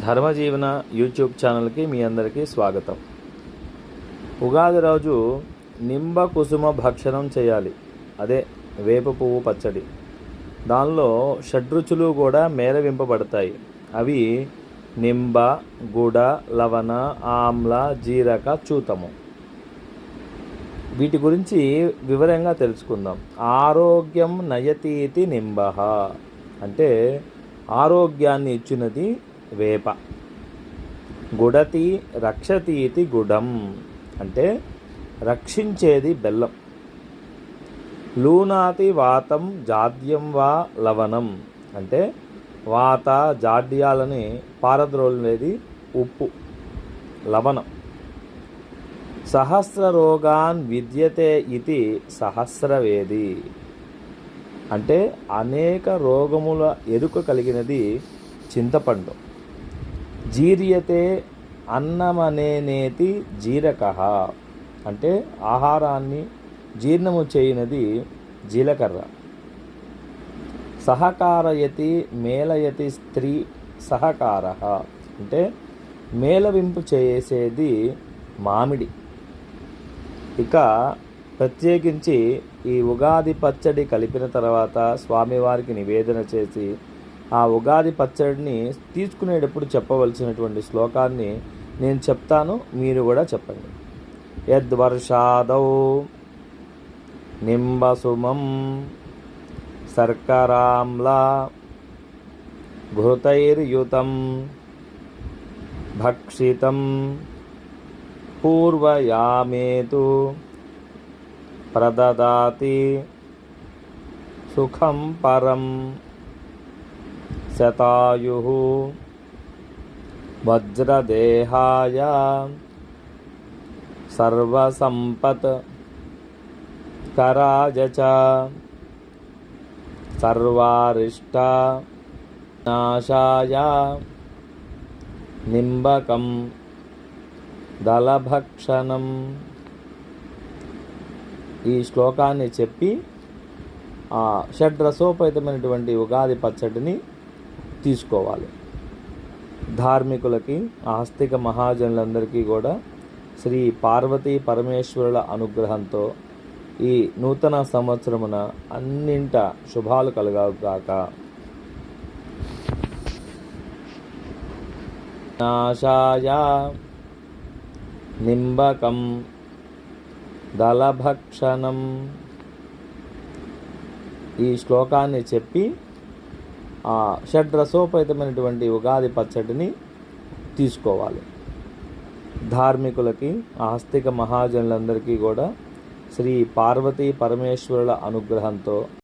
ధర్మజీవన YouTube ఛానల్కి మీ అందరికీ స్వాగతం. ఉగాది రోజు నింబ కుసుమ భక్షణం చేయాలి. అదే వేప పువ్వు పచ్చడి. దానిలో షడ్రుచులు కూడా మేరవింపబడతాయి. అవి నింబ గుడ లవణ ఆమ్ల జీరక చూతము. వీటి గురించి వివరంగా తెలుసుకుందాం. ఆరోగ్యం నయతీతి నింబ. అంటే ఆరోగ్యాన్ని ఇచ్చినది వేప. గుడతి రక్షతీతి గుడం. అంటే రక్షించేది బెల్లం. లూనాతి వాతం జాడ్యం వా లవణం. అంటే వాత జాడ్యాలని పారద్రోలేది ఉప్పు లవణం. సహస్ర రోగాన్ విద్యతే ఇది సహస్రవేది. అంటే అనేక రోగముల ఎరుక కలిగినది చింతపండు. జీర్యతే అన్నమనేనేతి జీరక. అంటే ఆహారాన్ని జీర్ణము చేయనది జీలకర్ర. సహకారయతి మేలయతి స్త్రీ సహకార. అంటే మేలవింపు చేసేది మామిడి. ఇక ప్రత్యేకించి ఈ ఉగాది పచ్చడి కలిపిన తర్వాత స్వామివారికి నివేదన చేసి ఆ ఉగాది పచ్చడిని తీసుకునేటప్పుడు చెప్పవలసినటువంటి శ్లోకాన్ని నేను చెప్తాను మీరు కూడా చెప్పండి. యద్వర్షాదౌ నింబసుమం శర్కరాంలా ఘృతైర్యుతం భక్షితం పూర్వయామేతు ప్రదదాతి సుఖం పరం. శతాయు వజ్రదేహాయ సర్వసంపత్ కరాజ చ సర్వారిష్ట నాశాయ నింబకం దళభక్షణం ఈ శ్లోకాన్ని చెప్పి ఆ షడ్రసోపేతమైనటువంటి ఉగాది పచ్చడిని తీసుకోవాలి. ధార్మికులకి ఆస్తిక మహాజనులందరికీ కూడా శ్రీ పార్వతీ పరమేశ్వరుల అనుగ్రహంతో ఈ నూతన సంవత్సరమున అన్నింట శుభాలు కలగాక. నాశాయ నింబకం దళభక్షణం. ఈ శ్లోకాన్ని చెప్పి షడ్రసోపేతమైనటువంటి ఉగాది పచ్చడిని తీసుకోవాలి. ధార్మికులకి ఆస్తిక మహాజనులందరికీ కూడా శ్రీ పార్వతీ పరమేశ్వరుల అనుగ్రహంతో